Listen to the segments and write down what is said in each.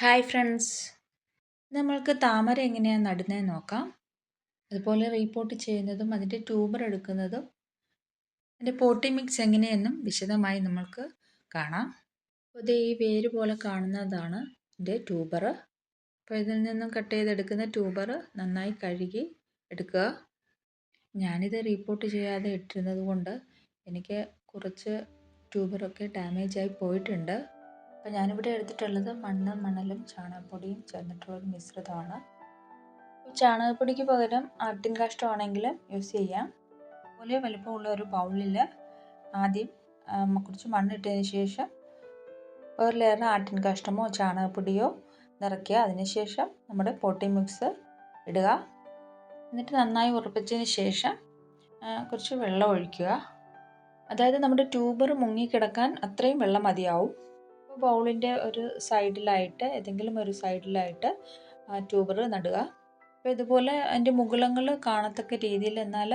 Hi friends നമ്മൾക്ക് താമര എങ്ങനെയാണ് നടുന്നതെന്ന് നോക്കാം. അതുപോലെ റീപോർട്ട് ചെയ്യുന്നതും അതിന്റെ ട്യൂബർ എടുക്കുന്നതും അതിന്റെ പോട്ടി മിക്സ് എങ്ങനെയെന്നും വിശദമായി നമ്മൾക്ക് കാണാം. അപ്പോൾ ഈ വേര് പോലെ കാണുന്നതാണ് ഇതിന്റെ ട്യൂബർ അപ്പോൾ ഇതിൽ നിന്നും കട്ട് ചെയ്തെടുക്കുന്ന ട്യൂബർ നന്നായി കഴുകി എടുക്കുക. ഞാനിത് റീപോർട്ട് ചെയ്യാതെ ഇട്ടിരുന്നത് കൊണ്ട് എനിക്ക് കുറച്ച് ട്യൂബറൊക്കെ ഡാമേജായി പോയിട്ടുണ്ട്. അപ്പോൾ ഞാനിവിടെ എടുത്തിട്ടുള്ളത് മണ്ണും മണലും ചാണകപ്പൊടിയും ചേർന്നിട്ടുള്ള ഒരു മിശ്രിതമാണ്. ചാണകപ്പൊടിക്ക് പകരം ആട്ടിൻ കാഷ്ടമാണെങ്കിലും യൂസ് ചെയ്യാം. അതുപോലെ വലുപ്പമുള്ള ഒരു ബൗളിൽ ആദ്യം കുറച്ച് മണ്ണിട്ടതിന് ശേഷം ഒരു ലെയർ ആട്ടിൻ കാഷ്ടമോ ചാണകപ്പൊടിയോ നിറയ്ക്കുക. അതിനുശേഷം നമ്മുടെ പോട്ടി മിക്സ് ഇടുക. എന്നിട്ട് നന്നായി ഉറപ്പിച്ചതിന് ശേഷം കുറച്ച് വെള്ളം ഒഴിക്കുക. അതായത് നമ്മുടെ ട്യൂബർ മുങ്ങിക്കിടക്കാൻ അത്രയും വെള്ളം മതിയാവും. ബൗളിന്റെ ഒരു സൈഡിലായിട്ട് ഏതെങ്കിലും ഒരു സൈഡിലായിട്ട് ട്യൂബർ നടുക. അപ്പോൾ ഇതുപോലെ അതിന്റെ മുകുളങ്ങൾ കാണത്തക്ക രീതിയിൽ എന്നാൽ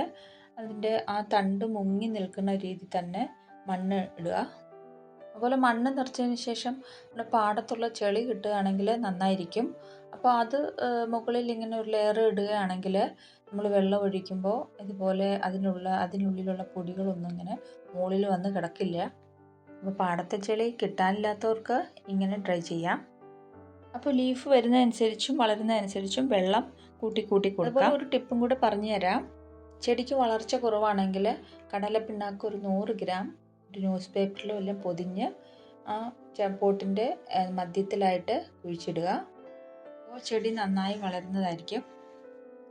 അതിന്റെ ആ തണ്ട് മുങ്ങി നിൽക്കുന്ന രീതി തന്നെ മണ്ണ് ഇടുക. അതുപോലെ മണ്ണ് നിറച്ചതിന് ശേഷം നമ്മുടെ പാടത്തുള്ള ചെളി കിട്ടുകയാണെങ്കിൽ നന്നായിരിക്കും. അപ്പോൾ അത് മുകളിൽ ഇങ്ങനെ ഒരു ലെയർ ഇടുകയാണെങ്കിൽ നമ്മൾ വെള്ളം ഒഴിക്കുമ്പോൾ ഇതുപോലെ അതിനുള്ള അതിനുള്ളിലുള്ള പൊടികളൊന്നും ഇങ്ങനെ മുകളിൽ വന്ന് കിടക്കില്ല. അപ്പോൾ പാടത്തെ ചെളി കിട്ടാനില്ലാത്തവർക്ക് ഇങ്ങനെ ട്രൈ ചെയ്യാം. അപ്പോൾ ലീഫ് വരുന്നതനുസരിച്ചും വളരുന്നതനുസരിച്ചും വെള്ളം കൂട്ടി കൂട്ടി കൊടുക്കാം. ഒരു ടിപ്പും കൂടെ പറഞ്ഞു തരാം ചെടിക്ക് വളർച്ച കുറവാണെങ്കിൽ കടലപ്പിണ്ണാക്ക് ഒരു നൂറ് ഗ്രാം ഒരു ന്യൂസ് പേപ്പറിലോ എല്ലാം പൊതിഞ്ഞ് ആ പോട്ടിന്റെ മധ്യത്തിലായിട്ട് കുഴിച്ചിടുക. അപ്പോൾ ചെടി നന്നായി വളരുന്നതായിരിക്കും.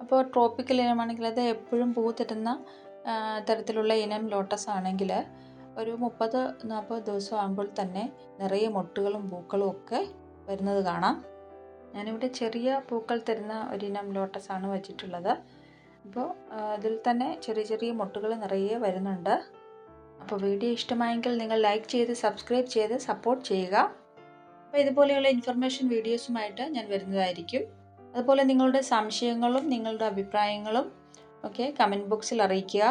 അപ്പോൾ ട്രോപ്പിക്കൽ ഇനമാണെങ്കിൽ അത് എപ്പോഴും പൂ തരുന്ന തരത്തിലുള്ള ഇനം ലോട്ടസ് ആണെങ്കിൽ ഒരു മുപ്പത് നാൽപ്പത് ദിവസം ആകുമ്പോൾ തന്നെ നിറയെ മൊട്ടുകളും പൂക്കളും ഒക്കെ വരുന്നത് കാണാം. ഞാനിവിടെ ചെറിയ പൂക്കൾ തരുന്ന ഒരിനം ലോട്ടസാണ് വെച്ചിട്ടുള്ളത്. അപ്പോൾ അതിൽ തന്നെ ചെറിയ ചെറിയ മൊട്ടുകൾ നിറയെ വരുന്നുണ്ട്. അപ്പോൾ വീഡിയോ ഇഷ്ടമായെങ്കിൽ നിങ്ങൾ ലൈക്ക് ചെയ്ത് സബ്സ്ക്രൈബ് ചെയ്ത് സപ്പോർട്ട് ചെയ്യുക. അപ്പോൾ ഇതുപോലെയുള്ള ഇൻഫർമേഷൻ വീഡിയോസുമായിട്ട് ഞാൻ വരുന്നതായിരിക്കും. അതുപോലെ നിങ്ങളുടെ സംശയങ്ങളും നിങ്ങളുടെ അഭിപ്രായങ്ങളും ഒക്കെ കമന്റ് ബോക്സിൽ അറിയിക്കുക.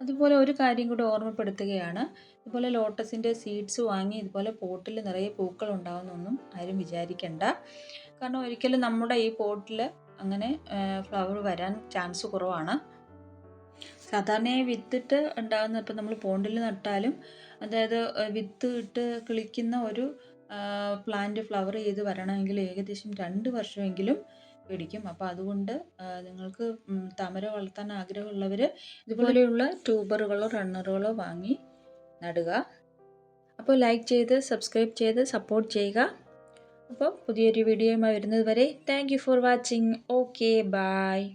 അതുപോലെ ഒരു കാര്യം കൂടി ഓർമ്മപ്പെടുത്തുകയാണ്. ഇതുപോലെ ലോട്ടസിന്റെ സീഡ്സ് വാങ്ങി ഇതുപോലെ പോട്ടിൽ നിറയെ പൂക്കൾ ഉണ്ടാകുന്നൊന്നും ആരും വിചാരിക്കണ്ട. കാരണം ഒരിക്കലും നമ്മുടെ ഈ പോട്ടിൽ അങ്ങനെ ഫ്ലവർ വരാൻ ചാൻസ് കുറവാണ്. സാധാരണയായി വിത്തിട്ട് ഉണ്ടാകുന്ന ഇപ്പം നമ്മൾ പോണ്ടിൽ നട്ടാലും അതായത് വിത്ത് ഇട്ട് കിളിക്കുന്ന ഒരു പ്ലാന്റ് ഫ്ലവർ ചെയ്ത് വരണമെങ്കിൽ ഏകദേശം രണ്ട് വർഷമെങ്കിലും പിടിക്കും. അപ്പോൾ അതുകൊണ്ട് നിങ്ങൾക്ക് താമര വളർത്താൻ ആഗ്രഹമുള്ളവർ ഇതുപോലെയുള്ള ട്യൂബറുകളോ റണ്ണറുകളോ വാങ്ങി നടുക. അപ്പോൾ ലൈക്ക് ചെയ്ത് സബ്സ്ക്രൈബ് ചെയ്ത് സപ്പോർട്ട് ചെയ്യുക. അപ്പോൾ പുതിയൊരു വീഡിയോയുമായി വരുന്നത് വരെ thank you for watching. Okay bye